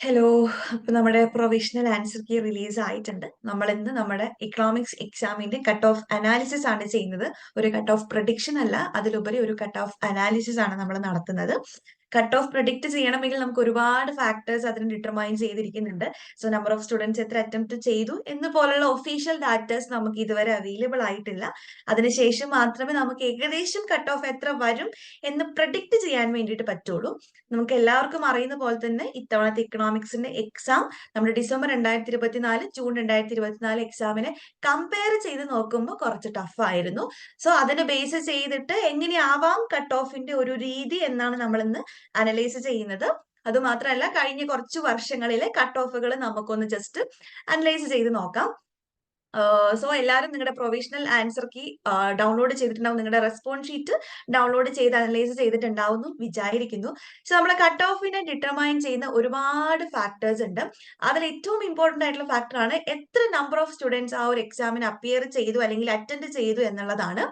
Hello അപ്പൊ നമ്മുടെ provisional answer key release ആയിട്ടുണ്ട്. നമ്മൾ ഇന്ന് നമ്മുടെ ഇക്കണോമിക്സ് എക്സാമിന്റെ കട്ട് ഓഫ് അനാലിസിസ് ആണ് ചെയ്യുന്നത്. ഒരു കട്ട് ഓഫ് പ്രഡിക്ഷൻ അല്ല അതിലുപരി ഒരു കട്ട് ഓഫ് അനാലിസിസ് ആണ് നമ്മൾ നടത്തുന്നത്. കട്ട് ഓഫ് പ്രൊഡിക്ട് ചെയ്യണമെങ്കിൽ നമുക്ക് ഒരുപാട് ഫാക്ടേഴ്സ് അതിന് ഡിറ്റർമൈൻ ചെയ്തിരിക്കുന്നുണ്ട്. സോ നമ്പർ ഓഫ് സ്റ്റുഡൻസ് എത്ര അറ്റംപ്റ്റ് ചെയ്തു എന്ന് പോലുള്ള ഒഫീഷ്യൽ ഡാറ്റേഴ്സ് നമുക്ക് ഇതുവരെ അവൈലബിൾ ആയിട്ടില്ല. അതിനുശേഷം മാത്രമേ നമുക്ക് ഏകദേശം കട്ട് ഓഫ് എത്ര വരും എന്ന് പ്രഡിക്റ്റ് ചെയ്യാൻ വേണ്ടിയിട്ട് പറ്റുള്ളൂ. നമുക്ക് എല്ലാവർക്കും അറിയുന്ന പോലെ തന്നെ ഇത്തവണത്തെ ഇക്കണോമിക്സിന്റെ എക്സാം നമ്മുടെ ഡിസംബർ രണ്ടായിരത്തി ഇരുപത്തിനാല് ജൂൺ രണ്ടായിരത്തി ഇരുപത്തിനാല് എക്സാമിനെ കമ്പയർ ചെയ്ത് നോക്കുമ്പോൾ കുറച്ച് ടഫ് ആയിരുന്നു. സോ അതിനെ ബേസ് ചെയ്തിട്ട് എങ്ങനെയാവാം കട്ട് ഓഫിന്റെ ഒരു രീതി എന്നാണ് നമ്മൾ ഇന്ന് അനലൈസ് ചെയ്യുന്നത്. അത് മാത്രമല്ല കഴിഞ്ഞ കുറച്ച് വർഷങ്ങളിലെ കട്ട് ഓഫുകൾ നമുക്കൊന്ന് ജസ്റ്റ് അനലൈസ് ചെയ്ത് നോക്കാം. സോ എല്ലാവരും നിങ്ങളുടെ പ്രൊവിഷണൽ ആൻസർ കീ ഡൗൺലോഡ് ചെയ്തിട്ടുണ്ടാവും. നിങ്ങളുടെ റെസ്പോൺസ് ഷീറ്റ് ഡൗൺലോഡ് ചെയ്ത് അനലൈസ് ചെയ്തിട്ടുണ്ടാവുന്നു വിചാരിക്കുന്നു. സോ നമ്മളെ കട്ട് ഓഫിനെ ഡിറ്റർമൈൻ ചെയ്യുന്ന ഒരുപാട് ഫാക്ടേഴ്സ് ഉണ്ട്. അതിൽ ഏറ്റവും ഇമ്പോർട്ടന്റ് ആയിട്ടുള്ള ഫാക്ടറാണ് എത്ര നമ്പർ ഓഫ് സ്റ്റുഡൻസ് ആ ഒരു എക്സാമിന് അപ്പിയർ ചെയ്തു അല്ലെങ്കിൽ അറ്റൻഡ് ചെയ്തു എന്നുള്ളതാണ്.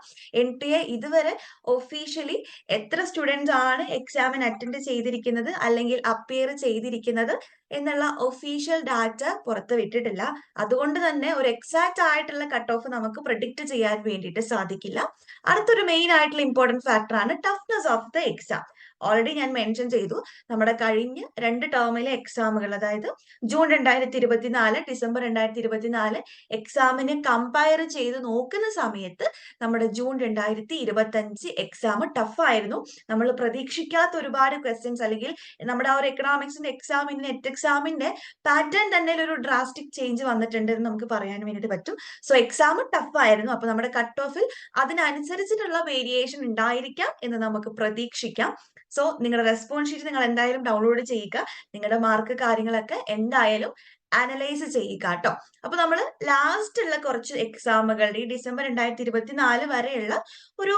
എൻ ടി എ ഇതുവരെ ഒഫീഷ്യലി എത്ര സ്റ്റുഡൻസ് ആണ് എക്സാമിന് അറ്റൻഡ് ചെയ്തിരിക്കുന്നത് അല്ലെങ്കിൽ അപ്പിയർ ചെയ്തിരിക്കുന്നത് എന്നുള്ള ഒഫീഷ്യൽ ഡാറ്റ പുറത്ത് വിട്ടിട്ടില്ല. അതുകൊണ്ട് തന്നെ ഒരു എക്സാക്ട് ആയിട്ടുള്ള കട്ട് ഓഫ് നമുക്ക് പ്രഡിക്റ്റ് ചെയ്യാൻ വേണ്ടിയിട്ട് സാധിക്കില്ല. അടുത്തൊരു മെയിൻ ആയിട്ടുള്ള ഇമ്പോർട്ടന്റ് ഫാക്ടർ ആണ് toughness of the exam already ഞാൻ മെൻഷൻ ചെയ്തു. നമ്മുടെ കഴിഞ്ഞ രണ്ട് ടേമിലെ എക്സാമുകൾ അതായത് ജൂൺ രണ്ടായിരത്തി ഇരുപത്തിനാല് ഡിസംബർ രണ്ടായിരത്തി ഇരുപത്തിനാല് എക്സാമിനെ കമ്പയർ ചെയ്ത് നോക്കുന്ന സമയത്ത് നമ്മുടെ ജൂൺ രണ്ടായിരത്തി ഇരുപത്തി അഞ്ച് എക്സാം ടഫായിരുന്നു നമ്മൾ പ്രതീക്ഷിക്കാത്ത ഒരുപാട് ക്വസ്റ്റ്യൻസ് അല്ലെങ്കിൽ നമ്മുടെ ആ ഒരു എക്കണോമിക്സിന്റെ എക്സാമിന്റെ നെറ്റ് എക്സാമിന്റെ പാറ്റേൺ തന്നെ ഒരു ഡ്രാസ്റ്റിക് ചേഞ്ച് വന്നിട്ടുണ്ട് എന്ന് നമുക്ക് പറയാൻ വേണ്ടിയിട്ട് പറ്റും. സോ എക്സാം ടഫ് ആയിരുന്നു. അപ്പൊ നമ്മുടെ കട്ട് ഓഫിൽ അതിനനുസരിച്ചിട്ടുള്ള വേരിയേഷൻ ഉണ്ടായിരിക്കാം എന്ന് നമുക്ക് പ്രതീക്ഷിക്കാം. സോ നിങ്ങളുടെ റെസ്പോൺസ് ഷീറ്റ് നിങ്ങൾ എന്തായാലും ഡൗൺലോഡ് ചെയ്യുക. നിങ്ങളുടെ മാർക്ക് കാര്യങ്ങളൊക്കെ എന്തായാലും അനലൈസ് ചെയ്യുക കേട്ടോ. അപ്പൊ നമ്മൾ ലാസ്റ്റ് ഉള്ള കുറച്ച് എക്സാമുകൾ ഈ ഡിസംബർ രണ്ടായിരത്തി ഇരുപത്തിനാല് വരെയുള്ള ഒരു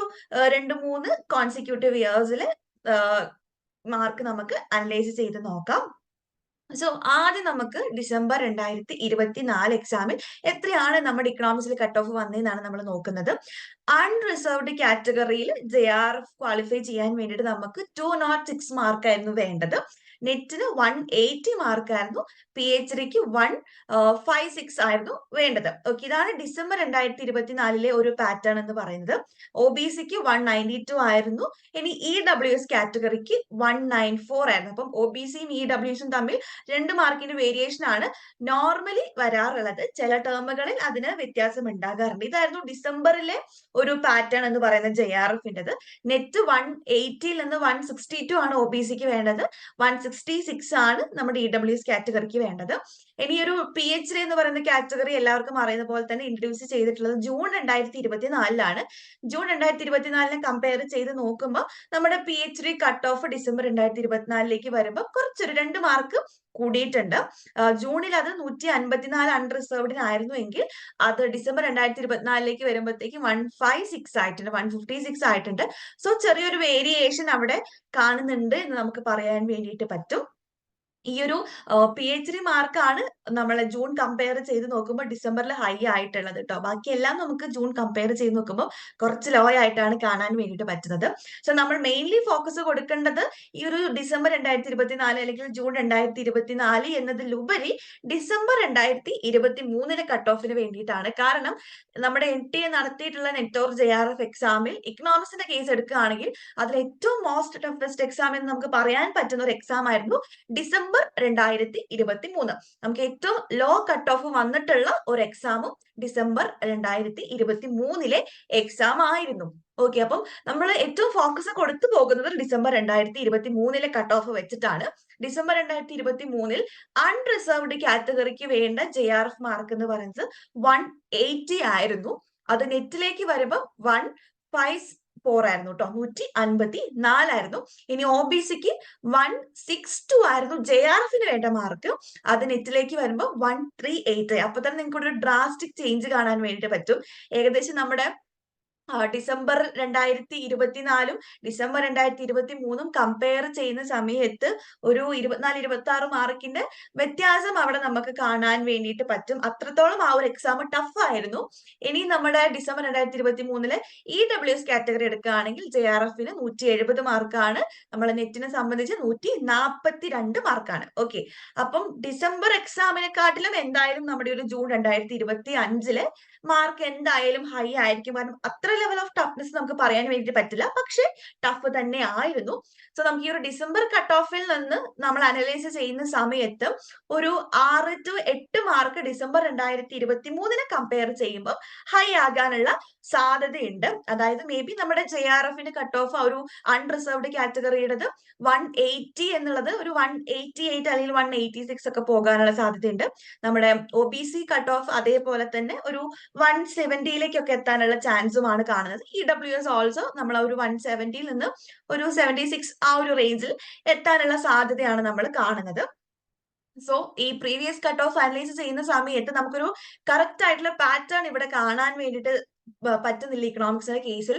രണ്ട് മൂന്ന് കോൺസിക്യൂട്ടീവ് ഇയേഴ്സിൽ മാർക്ക് നമുക്ക് അനലൈസ് ചെയ്ത് നോക്കാം. സോ ആദ്യം നമുക്ക് ഡിസംബർ രണ്ടായിരത്തി ഇരുപത്തി നാല് എക്സാമിൽ എത്രയാണ് നമ്മുടെ ഇക്കണോമിക്സിൽ കട്ട് ഓഫ് വന്നതെന്നാണ് നമ്മൾ നോക്കുന്നത്. അൺറിസർവ്ഡ് കാറ്റഗറിയിൽ ജെ ആർ എഫ് ക്വാളിഫൈ ചെയ്യാൻ വേണ്ടിയിട്ട് നമുക്ക് ടു നോട്ട് സിക്സ് മാർക്കായിരുന്നു വേണ്ടത്. നെറ്റിന് വൺ എയ്റ്റി മാർക്കായിരുന്നു പി എച്ച് ഡിക്ക് വൺ ഫൈവ് സിക്സ് ആയിരുന്നു വേണ്ടത്. ഓക്കെ ഇതാണ് ഡിസംബർ രണ്ടായിരത്തി ഇരുപത്തിനാലിലെ ഒരു പാറ്റേൺ എന്ന് പറയുന്നത്. ഒ ബി സിക്ക് വൺ നയന്റി ടു ആയിരുന്നു. ഇനി ഇ ഡബ്ല്യു എസ് കാറ്റഗറിക്ക് വൺ നയൻ ഫോർ ആയിരുന്നു. അപ്പം ഒ ബി സിയും ഇ ഡബ്ല്യു എസും തമ്മിൽ രണ്ട് മാർക്കിന്റെ വേരിയേഷൻ ആണ് നോർമലി വരാറുള്ളത്. ചില ടേമുകളിൽ അതിന് വ്യത്യാസം ഉണ്ടാകാറുണ്ട്. ഇതായിരുന്നു ഡിസംബറിലെ ഒരു പാറ്റേൺ എന്ന് പറയുന്നത് ജെ ആർ എഫിന്റെത് നെറ്റ് വൺ എയ്റ്റിയിൽ നിന്ന് വൺ സിക്സ്റ്റി ടു ആണ് ഒ ബി സിക്ക് വേണ്ടത്. വൺ സിക്സ്റ്റി സിക്സ് ആണ് നമ്മുടെ ഇ ഡബ്ല്യു എസ് കാറ്റഗറിക്ക് വേണ്ടത്. ഇനി ഒരു പി എച്ച് ഡി എന്ന് പറയുന്ന കാറ്റഗറി എല്ലാവർക്കും അറിയുന്ന പോലെ തന്നെ ഇൻട്രൊഡ്യൂസ് ചെയ്തിട്ടുള്ളത് ജൂൺ രണ്ടായിരത്തി ഇരുപത്തിനാലിലാണ്. ജൂൺ രണ്ടായിരത്തി ഇരുപത്തിനാലിനെ കമ്പയർ ചെയ്ത് നോക്കുമ്പോൾ നമ്മുടെ P H D cut off December രണ്ടായിരത്തി ഇരുപത്തിനാലിലേക്ക് വരുമ്പോൾ കുറച്ചൊരു രണ്ട് മാർക്ക് കൂടിയിട്ടുണ്ട്. ജൂണിൽ അത് നൂറ്റി അൻപത്തിനാല് അൺറിസർവ്ഡിനായിരുന്നു എങ്കിൽ അത് ഡിസംബർ രണ്ടായിരത്തി ഇരുപത്തിനാലിലേക്ക് വരുമ്പോഴത്തേക്ക് വൺ ഫൈവ് സിക്സ് ആയിട്ടുണ്ട് വൺ ഫിഫ്റ്റി സിക്സ് ആയിട്ടുണ്ട്. സോ ചെറിയൊരു വേരിയേഷൻ അവിടെ കാണുന്നുണ്ട് എന്ന് നമുക്ക് പറയാൻ വേണ്ടിയിട്ട് പറ്റും. ഈ ഒരു പി എച്ച് ഡി മാർക്കാണ് നമ്മൾ ജൂൺ കമ്പയർ ചെയ്ത് നോക്കുമ്പോൾ ഡിസംബറിൽ ഹൈ ആയിട്ടുള്ളത് കേട്ടോ ബാക്കിയെല്ലാം നമുക്ക് ജൂൺ കമ്പയർ ചെയ്ത് നോക്കുമ്പോൾ കുറച്ച് ലോ ആയിട്ടാണ് കാണാൻ വേണ്ടിയിട്ട് പറ്റുന്നത്. സോ നമ്മൾ മെയിൻലി ഫോക്കസ് കൊടുക്കേണ്ടത് ഈ ഒരു ഡിസംബർ രണ്ടായിരത്തി ഇരുപത്തിനാല് അല്ലെങ്കിൽ ജൂൺ രണ്ടായിരത്തി ഇരുപത്തിനാല് എന്നതിലുപരി ഡിസംബർ രണ്ടായിരത്തി ഇരുപത്തി മൂന്നിലെ കട്ട് ഓഫിന് വേണ്ടിയിട്ടാണ്. കാരണം നമ്മുടെ എൻ ടി എ നടത്തിയിട്ടുള്ള നെറ്റോർ ജെ ആർ എഫ് എക്സാമിൽ ഇക്കണോമിക്സിന്റെ കേസ് എടുക്കുകയാണെങ്കിൽ അതിൽ ഏറ്റവും മോസ്റ്റ് ടഫസ്റ്റ് എക്സാം എന്ന് നമുക്ക് പറയാൻ പറ്റുന്ന ഒരു എക്സാം ആയിരുന്നു ഡിസംബർ രണ്ടായിരത്തി ഇരുപത്തി മൂന്ന് നമുക്ക് ഏറ്റവും ലോ കട്ട് ഓഫ് വന്നിട്ടുള്ള ഒരു എക്സാമും ഡിസംബർ രണ്ടായിരത്തി ഇരുപത്തി മൂന്നിലെ എക്സാം ആയിരുന്നു. ഓക്കെ അപ്പം നമ്മൾ ഏറ്റവും ഫോക്കസ് കൊടുത്തു പോകുന്നത് ഡിസംബർ രണ്ടായിരത്തി ഇരുപത്തി മൂന്നിലെ കട്ട് ഓഫ് വെച്ചിട്ടാണ്. ഡിസംബർ രണ്ടായിരത്തി ഇരുപത്തി മൂന്നിൽ അൺറിസർവ്ഡ് കാറ്റഗറിക്ക് വേണ്ട ജെ ആർ എഫ് മാർക്ക് എന്ന് പറയുന്നത് വൺ എയ്റ്റി ആയിരുന്നു. അത് നെറ്റിലേക്ക് വരുമ്പോൾ വൺ ഫൈവ് ഫോർ ആയിരുന്നു കേട്ടോ നൂറ്റി അൻപത്തി നാലായിരുന്നു ഇനി ഒ ബി സിക്ക് വൺ സിക്സ് ടു ആയിരുന്നു. ജെ ആർ എഫിന് വേണ്ട മാർക്ക് അത് നെറ്റിലേക്ക് വരുമ്പോൾ വൺ ത്രീ എയ്റ്റ് അപ്പൊ തന്നെ നിങ്ങൾക്ക് ഒരു ഡ്രാസ്റ്റിക് ചേഞ്ച് കാണാൻ വേണ്ടിയിട്ട് പറ്റും. ഏകദേശം നമ്മുടെ ഡിസംബർ രണ്ടായിരത്തി ഇരുപത്തിനാലും ഡിസംബർ രണ്ടായിരത്തി ഇരുപത്തി മൂന്നും കമ്പയർ ചെയ്യുന്ന സമയത്ത് ഒരു ഇരുപത്തിനാല് ഇരുപത്തി ആറ് മാർക്കിന്റെ വ്യത്യാസം അവിടെ നമുക്ക് കാണാൻ വേണ്ടിയിട്ട് പറ്റും. അത്രത്തോളം ആ ഒരു എക്സാം ടഫ് ആയിരുന്നു. ഇനി നമ്മുടെ ഡിസംബർ രണ്ടായിരത്തി ഇരുപത്തി മൂന്നിൽ ഇ ഡബ്ല്യു എസ് കാറ്റഗറി എടുക്കുകയാണെങ്കിൽ ജെ ആർ എഫിന് നൂറ്റി എഴുപത് മാർക്കാണ് നമ്മളെ നെറ്റിനെ സംബന്ധിച്ച് നൂറ്റി നാൽപ്പത്തി രണ്ട് മാർക്കാണ് ഓക്കെ അപ്പം ഡിസംബർ എക്സാമിനെക്കാട്ടിലും എന്തായാലും നമ്മുടെ ഒരു ജൂൺ രണ്ടായിരത്തി ഇരുപത്തി അഞ്ചിൽ മാർക്ക് എന്തായാലും ഹൈ ആയിരിക്കും. കാരണം അത്ര ലെവൽ ഓഫ് ടഫ്നെസ് നമുക്ക് പറയാൻ വേണ്ടി പറ്റില്ല. പക്ഷെ ടഫ് തന്നെ ആയിരുന്നു സോ നമുക്ക് ഈ ഒരു ഡിസംബർ കട്ട് ഓഫിൽ നിന്ന് നമ്മൾ അനലൈസ് ചെയ്യുന്ന സമയത്ത് ഒരു ആറ് ടു എട്ട് മാർക്ക് ഡിസംബർ രണ്ടായിരത്തി ഇരുപത്തി മൂന്നിനെ കമ്പയർ ചെയ്യുമ്പോൾ ഹൈ ആകാനുള്ള സാധ്യതയുണ്ട്. അതായത് മേ ബി നമ്മുടെ ജെ ആർ എഫിന്റെ കട്ട് ഓഫ് ഒരു അൺറിസർവ്ഡ് കാറ്റഗറിയുടേത് വൺ എയ്റ്റി എന്നുള്ളത് ഒരു വൺ എയ്റ്റി എയ്റ്റ് അല്ലെങ്കിൽ വൺ എയ്റ്റി സിക്സ് ഒക്കെ പോകാനുള്ള സാധ്യതയുണ്ട്. നമ്മുടെ O B C cut off അതേപോലെ തന്നെ ഒരു വൺ സെവന്റിയിലേക്കൊക്കെ എത്താനുള്ള ചാൻസുമാണ് കാണുന്നത്. ഇ ഡബ്ല്യു എസ് ഓൾസോ നമ്മൾ ഒരു വൺ സെവന്റിയിൽ നിന്ന് ഒരു സെവന്റി സിക്സ് ആ ഒരു റേഞ്ചിൽ എത്താനുള്ള സാധ്യതയാണ് നമ്മൾ കാണുന്നത്. സോ ഈ പ്രീവിയസ് കട്ട് ഓഫ് അനലൈസ് ചെയ്യുന്ന സമയത്ത് നമുക്കൊരു കറക്റ്റ് ആയിട്ടുള്ള പാറ്റേൺ ഇവിടെ കാണാൻ വേണ്ടിയിട്ട് പറ്റുന്നില്ല ഇക്കണോമിക്സിന്റെ കേസിൽ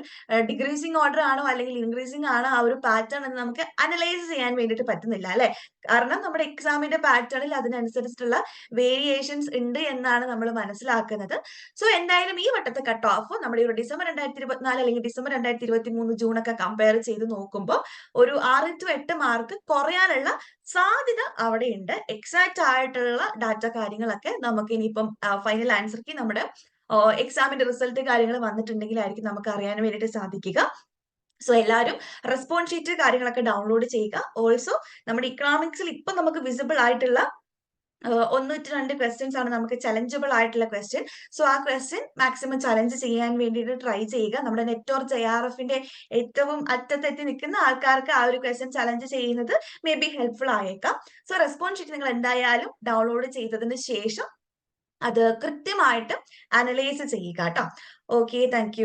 ഡിക്രീസിങ് ഓർഡർ ആണോ അല്ലെങ്കിൽ ഇൻക്രീസിങ് ആണോ ആ ഒരു പാറ്റേൺ എന്ന് നമുക്ക് അനലൈസ് ചെയ്യാൻ വേണ്ടിയിട്ട് പറ്റുന്നില്ല അല്ലെ? കാരണം നമ്മുടെ എക്സാമിന്റെ പാറ്റേണിൽ അതിനനുസരിച്ചിട്ടുള്ള വേരിയേഷൻസ് ഉണ്ട് എന്നാണ് നമ്മൾ മനസ്സിലാക്കുന്നത്. സോ എന്തായാലും ഈ വട്ടത്തെ കട്ട് ഓഫ് നമ്മുടെ ഒരു ഡിസംബർ രണ്ടായിരത്തി ഇരുപത്തിനാല് അല്ലെങ്കിൽ ഡിസംബർ രണ്ടായിരത്തി ഇരുപത്തി മൂന്ന് ജൂൺ ഒക്കെ കമ്പയർ ചെയ്ത് നോക്കുമ്പോൾ ഒരു ആറ് ടു എട്ട് മാർക്ക് കുറയാനുള്ള സാധ്യത അവിടെ ഉണ്ട് എക്സാക്ട് ആയിട്ടുള്ള ഡാറ്റ കാര്യങ്ങളൊക്കെ നമുക്ക് ഇനിയിപ്പം ഫൈനൽ ആൻസർക്ക് നമ്മുടെ എക്സാമിന്റെ റിസൾട്ട് കാര്യങ്ങൾ വന്നിട്ടുണ്ടെങ്കിലായിരിക്കും നമുക്ക് അറിയാൻ വേണ്ടിയിട്ട് സാധിക്കുക. സോ എല്ലാവരും റെസ്പോൺസ് ഷീറ്റ് കാര്യങ്ങളൊക്കെ ഡൗൺലോഡ് ചെയ്യുക. ഓൾസോ നമ്മുടെ ഇക്കണോമിക്സിൽ ഇപ്പൊ നമുക്ക് വിസിബിൾ ആയിട്ടുള്ള ഒന്നൂറ്റി രണ്ട് ക്വസ്റ്റ്യൻസ് ആണ് നമുക്ക് ചലഞ്ചബിൾ ആയിട്ടുള്ള ക്വസ്റ്റ്യൻ സോ ആ ക്വസ്റ്റ്യൻ മാക്സിമം ചലഞ്ച് ചെയ്യാൻ വേണ്ടിയിട്ട് ട്രൈ ചെയ്യുക. നമ്മുടെ നെറ്റ്വർക്ക് ജെ ആർ എഫിന്റെ ഏറ്റവും അറ്റത്തെത്തി നിൽക്കുന്ന ആൾക്കാർക്ക് ആ ഒരു ക്വസ്റ്റ്യൻ ചലഞ്ച് ചെയ്യുന്നത് മേ ബി ഹെൽപ്ഫുൾ ആയേക്കാം. സോ റെസ്പോൺസ് ഷീറ്റ് നിങ്ങൾ എന്തായാലും ഡൗൺലോഡ് ചെയ്തതിന് ശേഷം അത് കൃത്യമായിട്ട് അനലൈസ് ചെയ്യുക കേട്ടോ ഓക്കെ താങ്ക്